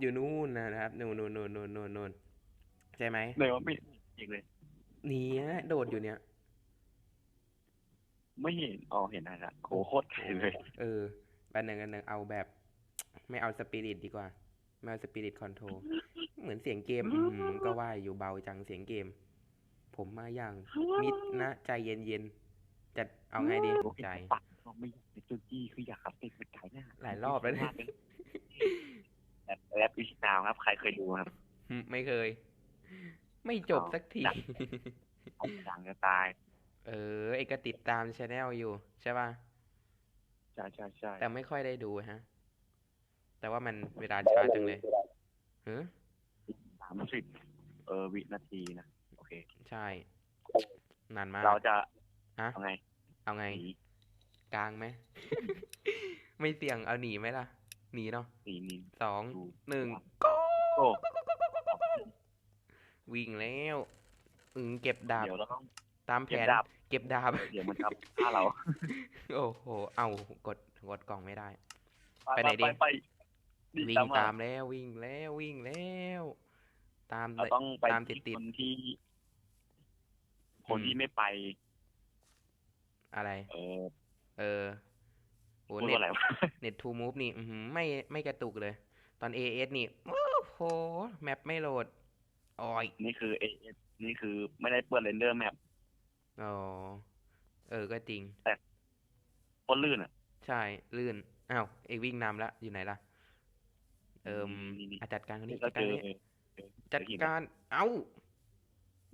อยู่นู่นนะครับนู่นนู่นนู่นนู่นนู่นนู่นใช่ไหมเลยว่าไม่จริงเลยหนีนะโดดอยู่เนี่ย ไม่เห็นอ๋อเห็นนะครับโหโคตรไกลเลย เออบันหนึ่งอันหนึ่งเอาแบบ ไม่เอาสปิริตดีกว่า ไม่เอาสปิริตคอนโทรลเหมือนเสียงเกมอืมก็ว่าอยู่เบาจังเสียงเกม ผมมาอย่างมิดนะ ใจเย็นเย็นๆจะเอาไงดีโอเคใจปักก็ไม่อยากเป็นจุจี้คืออยากขับติดไปไกลหน้าหลายรอบแล้วเนี่ย แบบแรปวิชนาวครับ ใครเคยดูครับอืมไม่เคย ไม่จบสักทีดังเอาดังจะตาย เออไอก็ติดตามชาแนลอยู่ ใช่ป่ะ ใช่ใช่ใช่แต่ไม่ค่อยได้ดูฮะ แต่ว่ามันเวลาช้าจังเลยเฮ้สามสิบเออวินาทีนะ โอเค ใช่ นานมาก เราจะฮะเอาไง เอาไงหนีกลางไหม ไม่เสี่ยงเอาหนีไหมล่ะ หนีเนาะหนีหนีสองหนึ่งโอ้วิ่งแล้วอืมเก็บดาบเดี๋ยวเราต้อง ตามแผเก็บนดาบ เก็บดาบ เดี๋ยวมันจะฆ่าเราโอ้โห เอากดกดกล่องไม่ได้ ไปไหนดี ไปวิ่งตามแล้ววิ่งแล้ววิ่งแล้ว ตามเราต้องไปตามติดติดคนที่ คนที่ไม่ไป อะไร เออ เออ โหพูดเน็ว่าตอะไรวะเน็ตทูมูฟนี่อือหือไม่ไม่กระตุกเลย ตอน AS นี่โอ้โหแมปไม่โหลดอ้อยนี่คือเอนี่คือไม่ได้เปิดเรนเดอร์แมปอ๋อเออก็จริงโคตรลื่นอะ ใช่ลื่นอ้าวเอกวิ่งนำแล้วอยู่ไหนล่ะ เอิมนี่นี่อาจัดการคนนี้ก็จัดเจการอคนนี้เออจัดเจอหินการ เอ้า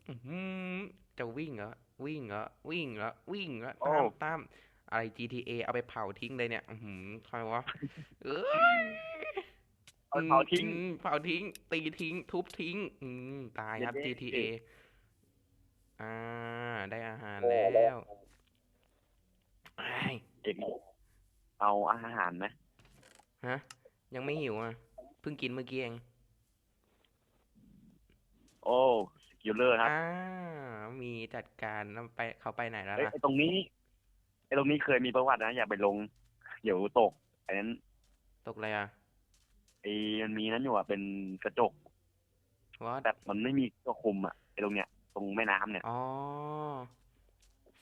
อื้อหือจะวิ่งเหรอวิ่งเหรอวิ่งเหรอวิ่งเหรอโอ้ตามตาม อะไร GTA เอาไปเผาทิ้งเลยเนี่ย อือหือใครวะเอ้ยเอาเผาทิ้งอืมเผาทิ้ง ตีทิ้ง ทุบทิ้ง อืมตายครับเย้ GTA อ่า ได้อาหารแล้วไอ้ายเอกเอาอาหารไหมฮะ ยังไม่หิวอะ เพิ่งกินเมื่อกี้เอง โอ้สกิลเลอร์ครับ อ่า มีจัดการแล้วไปเขาไปไหนแล้วเอ้ยล่ะไอ้ตรงนี้ไอ้ตรงนี้เคยมีประวัตินะอย่าไปลง เดี๋ยวตกอันนั้นตกอะไรอะไอ้มันมีนั้นอยู่อะเป็นกระจกวอแต่มันไม่มีตัวคุมอะไอ้ตรงเนี้ย ตรงแม่น้ำเนี่ยอ๋อ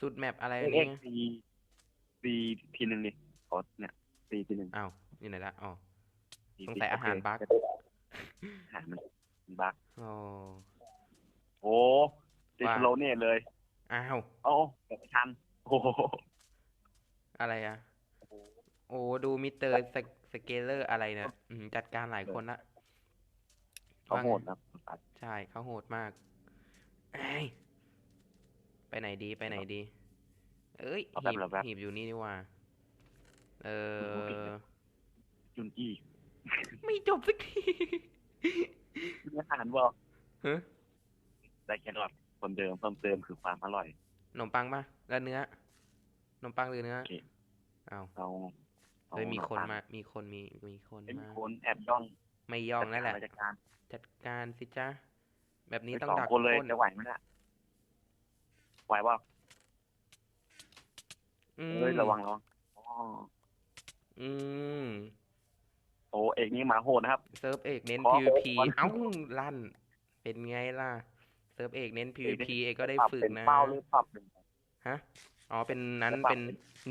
สุดแมปอะไรเอ็เนี่กยซีซีทีหนึ่งดิขอเนี่ยซีทีหนึ่งอ้าวอยู่ไหนละอ๋อ ซีสงสัยอาหารบั๊กอาหารมันมันบั๊กอ๋อ โอ้ติดว่าสโลเน่เลยอ้าวโอ้เกิดไม่ทันโอ้โห อะไรอะ โอ้ดูมิเตอร์สสเกลเลอร์อะไรเนี่ยอืมจัดการหลายคนละเขาว่าไงโหดนะใช่เขาโหดมากเอ้ยไปไหนดีไปไหนดี เอ้ยเอาหีบแบบแบบหีบอยู่นี่นี่หว่า เออจุนจี้ไม่จบสักทีมีอาหารบอกฮะได้แค่รอดคนเดิมเพิ่มเติมคือความอร่อยขนมปังปะแล้วเนื้อข นมปังหรือเนื้อโอเคอ้าวเอาอาเลยมีคนหมาปังมีคนมีมีคนเอ้ยมีมาคนแอบย่อง ไม่ย่องนั่นแหละ จัดการ จัดการสิจ้าแบบนี้ไปต้องสองดักคนเลยปล้นจะไหวไหมล่ะไหวเปล่าอืมเฮ้ยระวังระวังอ๋ออืมโอ้เอกนี่หมาโหดนะครับ เซิร์ฟเอกเน้นขอ PVP ขอเอ้าลั่น เป็นไงล่ะ เซิร์ฟเอกเน้น PVP เอกก็ได้ปรับฝึกเป็นนะเป้าหรือปรับเป็นฮะ อ๋อเป็นนั้นแล้วปรับ เป็น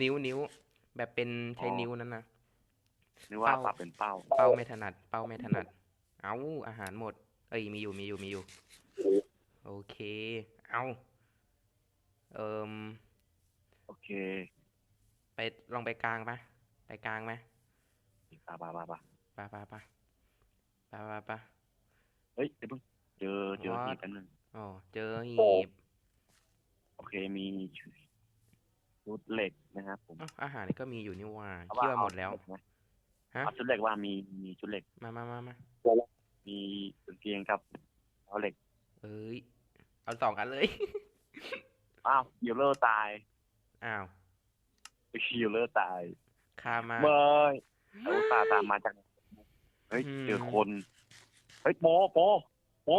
นิ้วนิ้ว แบบเป็นใช้อ๋อนิ้วนั้นนะหรือว่าเป้า ปรับเป็นเป้าเป้าไม่ถนัด เป้าไม่ถนัด เอ้าอาหารหมด เอ้ยมีอยู่มีอยู่มีอยู่ โอเค เอ้าเอิมโอเคไปลองไปกลางปะไปกลางไหมปะปะปะปะไปไปไปไปไปไปเฮ้ยเดี๋ยวเพิ่งเจอเจอ What? หีบอันหนึงอ๋อเจอหีบโอเคมี ชุดเหล็กนะครับผมอ้าวอาหารนี่ก็มีอยู่นี่หว่าเอาคิดว่าเอาหมดแล้วชุเหกไหฮะเอาชุดเหล็กว่ามีมีชุดเหล็กมามามามามีกางเกงกับเอาเหล็ก เอ้ยเอาสองอันเลยอ้าวยูเลอร์ตายอ้าวยูเลอร์ตายคามาเมยเอาตาห์ตามมาจากไหนเฮ้ยอืมเจอคนเฮ้ยโปโป โป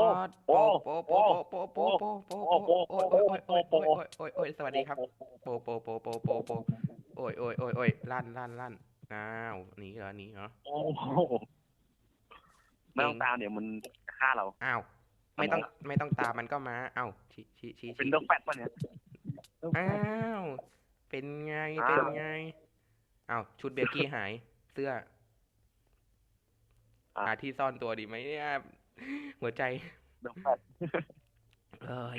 โปโปโปโปโปโปโปโปโปโปโอ้ยโอ้ยโอ้ยโอ้ยโอ้ยโอ้ยสวัสดีครับโปโปโปโปโปโปโอ้ยโอ้ยโอ้ยโอ้ยลั่นลั่นลั่นอ้าวหนีเหรอหนีเหรอโอ้ไม่ต้องตามเดี๋ยวมันฆ่าเราอ้าวไม่ต้องไม่ต้องตามมันก็มาอ้าวชี้ชี้ชี้เป็นชี้ดอกแฟตป่ะเนี่ยอ้าวเป็นไงเป็นไงอ้าวชุดเบลกี้หายเสื้ออะหาที่ซ่อนตัวดีไหมเนี่ย หัวใจดอกแฟตเอ้ย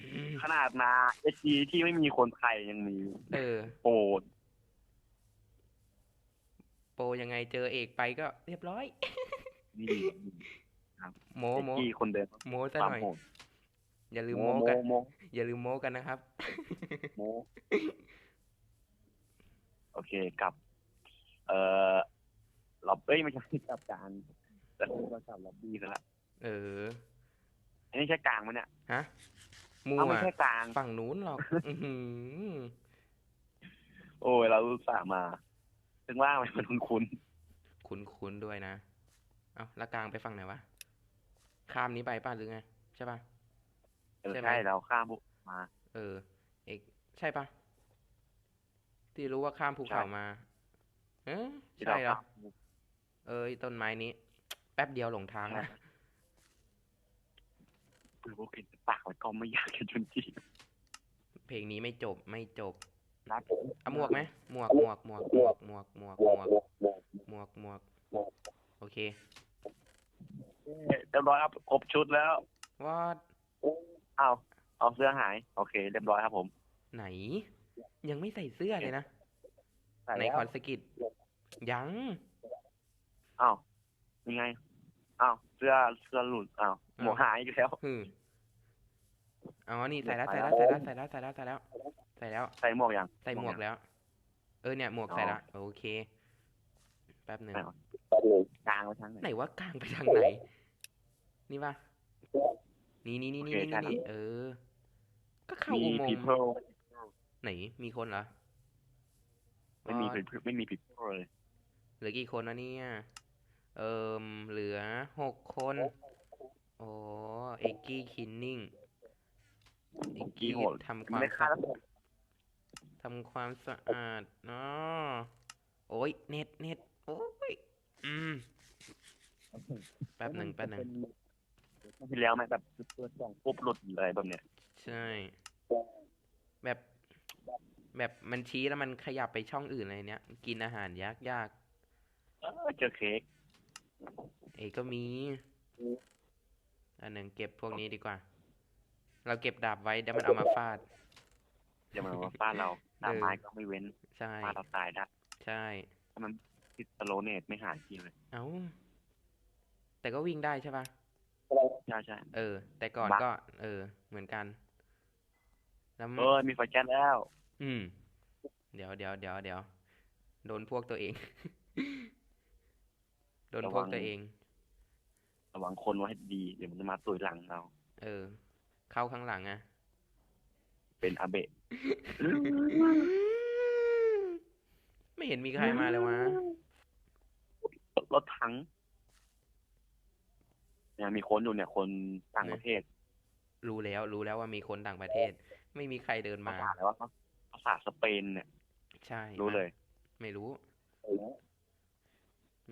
อืมขนาดนาเอจีที่ไม่มีคนไทยยังมี เออโอ้โปรยังไงเจอเอกไปก็เรียบร้อยนี่โมเอโมจีคนเดิมโมซะควาหมน่อยโหดอย่าลืมโมโมโมกันโมอย่าลืมโมกันนะครับ โม โอเคกลับ เอ่อล็อบเอ้ยไม่ใช่กลับกลาง แต่เรากลับล็อบบี้ซะละเออ อันนี้ใช่กลางไหมเนี่ยฮะมัเอาวไม่ใช่กลาง ฝั่งนู้นหรอกอื้อหือโอ้ยเราอุตส่าห์มา ถึงว่ามันคุ้นคุ้นคุ้นๆด้วยนะ เอ้าแล้วกลางไปฝั่งไหนวะ ข้ามนี้ไปป่ะหรือไง ใช่ป่ะ ๆเออใช่ไหม ใช่เราข้ามบุกมา เออ เอกใช่ป่ะที่รู้ว่าข้ามภูเขาใช่มา เออที่ใช่เราเหรอ ข้ามบุกเอ้ยต้นไม้นี้แป๊บเดียวหลงทางนะคือพวกเห็นปากมันก็ไม่อยากจะจนจีเพลงนี้ไม่จบไม่จบนัดเอาหมวกไหมหมวกหมวกหมวกหมวกหมวกหมวกหมวกหมวกหมวกโอเคเรียบร้อยครับครบชุดแล้ววอดเอาเอาเสื้อหาย โอเค เรียบร้อยครับผม ไหน ยังไม่ใส่เสื้อเลยนะใส่ในแล้วคอนสกิดยังอ้าวยังไง อ้าวเสื้อเสื้อหลุดอ้าวหมวกหายอีกแล้วฮึมอ๋อนี่ใส่แล้วใส่ใส่แล้แล้ววใส่แล้วใส่แล้วใส่แล้วใส่แล้วใส่แล้ว ใส่หมวกยังใส่หมวกแล้ว เออเนี่ยหมวกอ๋อใส่แล้วโอเค แป๊บหนึ่งใส่ก่อนกลางไว้ทั้งไหนไหนว่ากลางไปทางไหน นี่ปะนี่นี่นี่นี่โอเคนี่ใช่นี่เออ ก็เข้ามีอุโมงพีค์เพิลไหนมีคนเหรอไม่มีอ๋อ people ไม่มีพีเพิลเลยเหลือกี่คนนะเนี่ย เอิมเหลือหกคน โอ้เอกกี้คินนิ่งเอกกี้โหดทำความไม่ฆ่าสะแล้วทำความสะอาดเนาะโอ้ยเน็ตเน็ตโอ้ย อืม แป๊บหนึ่งแป๊บหนึ่งที่แล้วไหมแบบเปิดกล่องปุ๊บหลุดอะไรแบบเนี้ย ใช่ แบบแบบมันชี้แล้วมันขยับไปช่องอื่นอะไรเนี้ย กินอาหารยากยากเออเจอเค้กๆ เอกก็มี อันหนึ่งเก็บพวกนี้ดีกว่า เราเก็บดาบไว้เดี๋ยวมันเอามาฟาดอย่ามาว่าบ้านเราตามไม้ก็ไม่เว้นใช่บ้านเราตายได้ ใช่ถ้ามันติดสโลเนตไม่หายจริงเลย เอ้า แต่ก็วิ่งได้ใช่ปะใช่ใช่เออ แต่ก่อนบั๊กก็ เออ เหมือนกัน แล้วมันเออมีไฟแก๊สแล้ว อืม เดี๋ยวเดี๋ยวเดี๋ยวเดี๋ยวโดนพวกตัวเอง โดนพวกตัวเอง ระวังคนไว้ให้ดี เดี๋ยวมันจะมาตุยหลังเรา เออ เข้าข้างหลังอะเป็นอาเบะ ไม่เห็นมีใครมาเลยวะ รถถังเนี่ยมีคนอยู่เนี่ย คนต่างประเทศ รู้แล้ว รู้แล้วว่ามีคนต่างประเทศ ไม่มีใครเดินภามาษาอะไรวะภาษาสเปนเนี่ย ใช่ รู้เลย ไม่รู้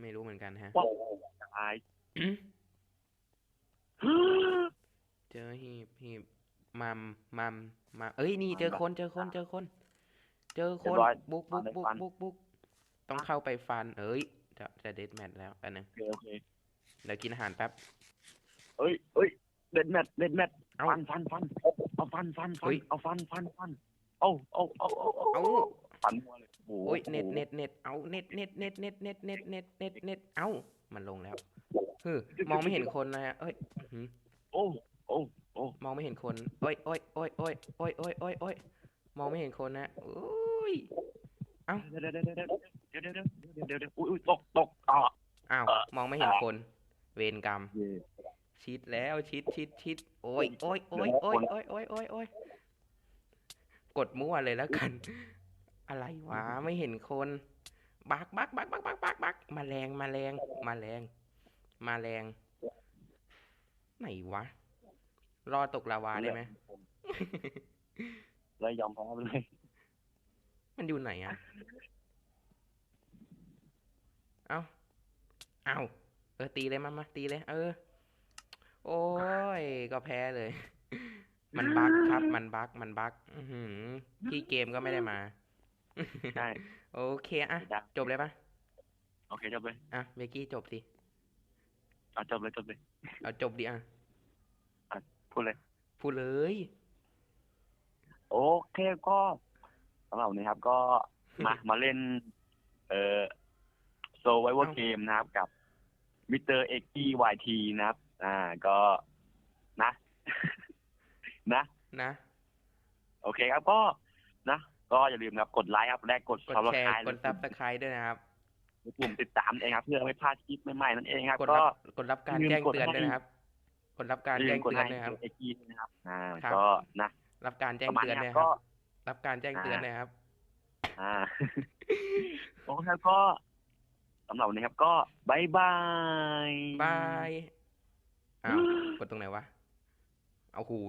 ไม่รู้เหมือนกันฮะว้าวตายเจอหีบหีบมัมมัมมาเอ้ยนี่เจอคนเจอคนเจอคน เจอคนเรียบร้อยบุกบุกบุกฟันบุกบุกต้องเข้าไปฟัน เอ้ยจะจะเดดแมทแล้วอันนึงโอเคโอเคเดี๋ยวกินอาหารแป๊บเอ้ยเอ้ยเด็ดแมทเด็ดแมทเอ้าฟันฟันฟันเอาฟันฟันฟัเฮ้นยเอาฟันฟันฟันเอาเอาเอาเอาเอ้า ฟันมัวเลยโอ้โหโอ้ยเน็ตเน็ตเน็ตเอาเน็ตเน็ตเน็ตเน็ตเน็ตเน็ตเน็ตเน็ตเน็ตเอ้ามันลงแล้วฮึมองไม่เห็นคนนะฮะเอ้ยอื้อหือโอ้โอ้โอ้มองไม่เห็นคนโอ้ยโอ้ยโอ้ยโอ้ยโอ้ยโอ้ยโอ้ยโอ้ยมองไม่เห็นคนนะโอ้ยเดี๋ยวเดี๋ยวเดี๋ยวเดี๋ยวเดี๋ยวเดี๋ยวเดี๋ยวเดี๋ยวเดี๋ยวอุ้ยอุ้ยตกตกอะอ้าวเอ่อมองไม่เห็นคน เวรกรรม เย่ชิดแล้วชิดชิดชิดโอ้ยโอ้ยโอ้ยโอ้ยโอ้ยโอ้ยโอ้ยโอ้ยกดมั่วเลยแล้วกัน อะไรวะ ไม่เห็นคนบักบักบักบักบักบักบักมาแรงมาแรงมาแรงมาแรง ไหนวะ รอตกลาวาได้ไหมเลยยอมแพ้ไปเลย มันอยู่ไหนอะเอาเอาเออตีเลยมามาตีเลย เออ โอ้ย ก็แพ้เลย มันบั๊กครับ มันบั๊กมันบั๊กอื้อหือที่เกมก็ไม่ได้มา ใช่ โอเคอะได้จบเลยปะโอเคจบเลย อะเบกกี้จบสิเอาจบเลยจบเลยเอาจบดิอะพูดเลย พูดเลย โอเคก็สำหรับวันนี้ครับก็มามาเล่น เอ่อโซไวเวอร์เกมนะครับกับมิสเตอร์เอ็กกี้วายทีนะครับ อ่า ก็นะ นะ นะ โอเคครับก็นะ ก็อย่าลืมครับกดไลค์ครับและกดกดซับสแชไคร์รต์กดซับสไครต์ด้วยนะครับปุ่มติดตามเองครับ เพื่อไม่พลาดคลิปใหม่ๆนั่นเองครับกดก็รับกดรับการลืมแจ้งกดเตือนให้ด้วยนะครับกดรับการอย่าลืแจ้มงกดเตือนให้ด้วยครับเอ็กกี้นะครับอ่าครับก็นะรับการแจ้ปงระมาณเตือนนี้ด้วยครับคก็รับรับการแจ้งเตือนอ่าด้วยครับ อ่าโอเคครับก็สำหรับวันนี้ครับ ก็บายบายบายอ้าวกดตรงไหนวะเอาหู